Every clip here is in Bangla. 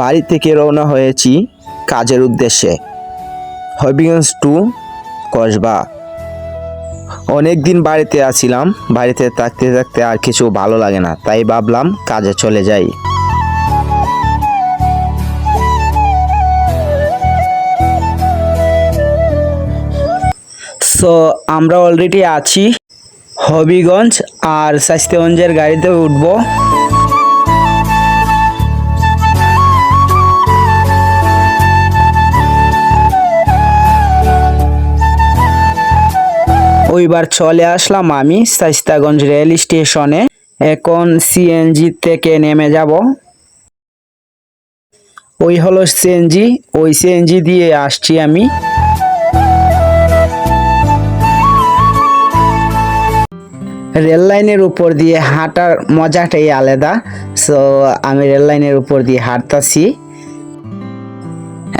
বাড়ি থেকে রওনা হয়েছি কাজের উদ্দেশ্যে। হবিগঞ্জ টু কসবা। অনেক দিন বাড়িতে আছিলাম, বাড়িতে থাকতে থাকতে আর কিছু ভালো লাগে না, তাই ভাবলাম কাজে চলে যাই। সো আমরা অলরেডি আছি হবিগঞ্জ আর স্বাস্থ্যগঞ্জের গাড়িতে উঠবো। ওইবার চলে আসলাম আমি শাইস্তাগঞ্জ রেল স্টেশনে। এখন সিএনজি থেকে নেমে যাব। ওই হলো সিএনজি ওই সিএনজি দিয়ে আসছি আমি। রেল লাইনের উপর দিয়ে হাঁটার মজাটাই আলাদা। সো আমি রেল লাইনের উপর দিয়ে হাঁটতাছি।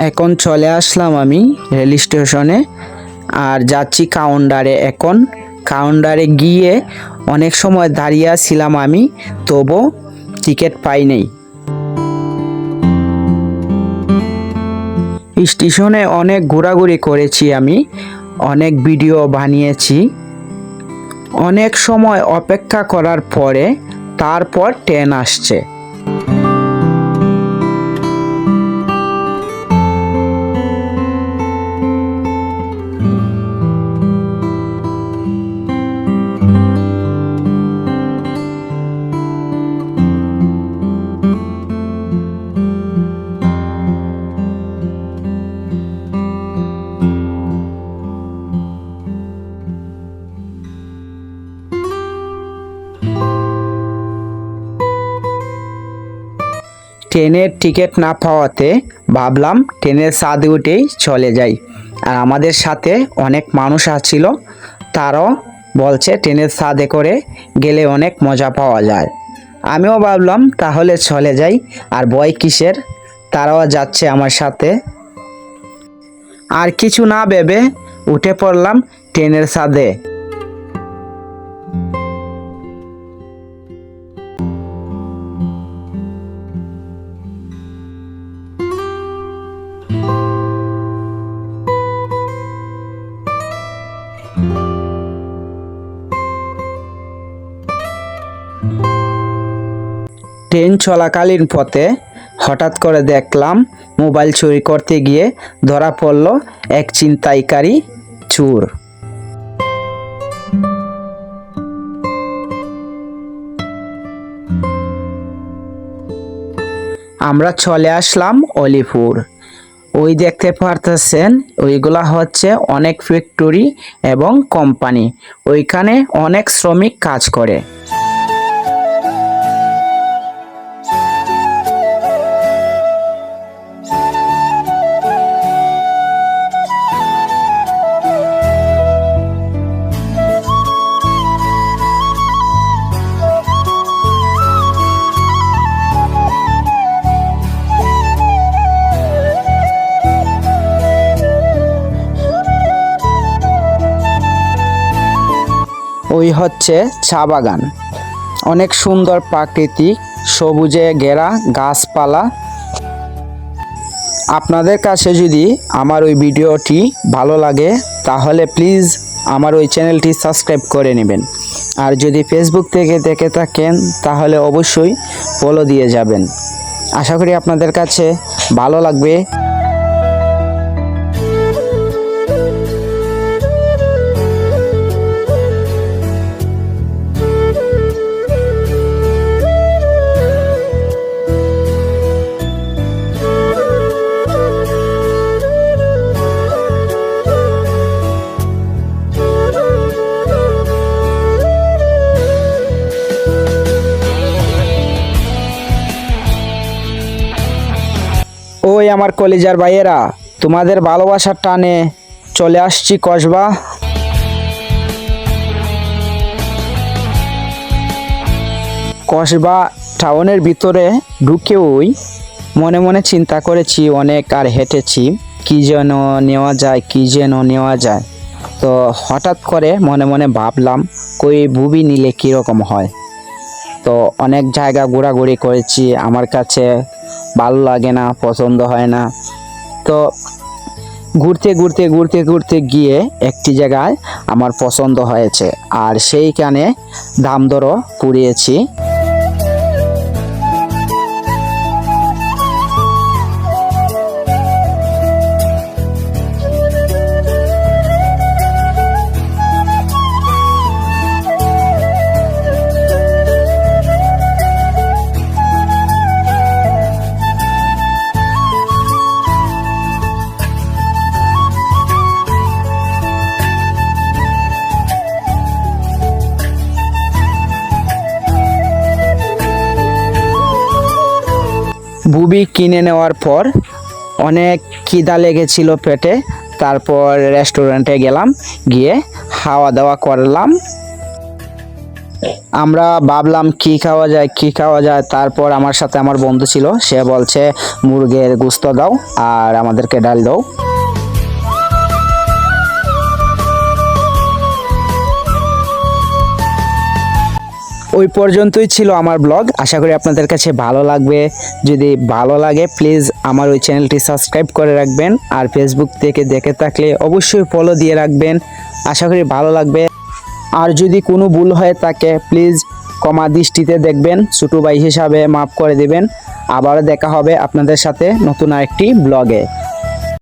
এখন চলে আসলাম আমি রেল স্টেশনে। আর যাচ্ছি কাউন্টারে এখন। কাউন্টারে গিয়ে অনেক সময় দাঁড়িয়ে ছিলাম আমি তবু টিকিট পাই নাই। স্টেশনে অনেক ঘোরাঘুরি করেছি আমি, অনেক ভিডিও বানিয়েছি। অনেক সময় অপেক্ষা করার পরে তারপর ট্রেন আসছে। ট্রেনের টিকিট না পাওয়াতে ভাবলাম ট্রেনের ছাদে উঠেই চলে যাই। আর আমাদের সাথে অনেক মানুষ আসছিল তারাও বলছে ট্রেনের ছাদে করে গেলে অনেক মজা পাওয়া যায়। আমিও ভাবলাম তাহলে চলে যাই, আর বয় কিসের? তারাও যাচ্ছে আমার সাথে। আর কিছু না ভেবে উঠে পড়লাম ট্রেনের ছাদে। ট্রেন চলাকালীন পথে হঠাৎ করে দেখলাম মোবাইল চুরি করতে গিয়ে ধরা পড়ল এক চিন্তাইকারী চোর। আমরা চলে আসলাম অলিপুর। ওই দেখতে পারতেছেন, ওইগুলা হচ্ছে অনেক ফ্যাক্টরি এবং কোম্পানি। ওইখানে অনেক শ্রমিক কাজ করে। ওই হচ্ছে চা বাগান। অনেক সুন্দর প্রাকৃতিক সবুজে ঘেরা গাছপালা। আপনাদের কাছে যদি আমার ওই ভিডিওটি ভালো লাগে, তাহলে প্লিজ আমার ওই চ্যানেলটি সাবস্ক্রাইব করে নেবেন। আর যদি ফেসবুক থেকে দেখে থাকেন, তাহলে অবশ্যই ফলো দিয়ে যাবেন। আশা করি আপনাদের কাছে ভালো লাগবে। ওই আমার কলিজার ভাইয়েরা, তোমাদের ভালোবাসার টানে চলে আসছি কসবা। কসবা টাউনের ভিতরে ঢুকেওই মনে মনে চিন্তা করেছি অনেক আর হেঁটেছি, কি যেন নেওয়া যায়, কি যেন নেওয়া যায়। তো হঠাৎ করে মনে মনে ভাবলাম, কই বুবি নিলে কীরকম হয়? তো অনেক জায়গা ঘোরাঘুরি করেছি, আমার কাছে ভালো লাগে না, পছন্দ হয় না। তো ঘুরতে ঘুরতে ঘুরতে ঘুরতে গিয়ে একটি জায়গায় আমার পছন্দ হয়েছে। আর সেইখানে দাম দরও পুড়িয়েছি বুবি কিনে নেওয়ার পর অনেক খিদা লেগেছিল পেটে। তারপর রেস্টুরেন্টে গেলাম, গিয়ে খাওয়া দাওয়া করলাম। আমরা ভাবলাম, কি খাওয়া যায়, কি খাওয়া যায়? তারপর আমার সাথে আমার বন্ধু ছিল, সে বলছে, মুরগের গুস্ত দাও আর আমাদেরকে ডাল দাও। ওই পর্যন্তই ছিল আমার ব্লগ। আশা করি আপনাদের কাছে ভালো লাগবে। যদি ভালো লাগে প্লিজ আমার ওই চ্যানেলটি সাবস্ক্রাইব করে রাখবেন আর ফেসবুক থেকে দেখে থাকলে অবশ্যই ফলো দিয়ে রাখবেন। আশা করি ভালো লাগবে। আর যদি কোনো ভুল হয়ে থাকে প্লিজ কমা দৃষ্টিতে দেখবেন। ছোটো ভাই হিসাবে মাফ করে দেবেন। আবারও দেখা হবে আপনাদের সাথে নতুন আরেকটি ব্লগে।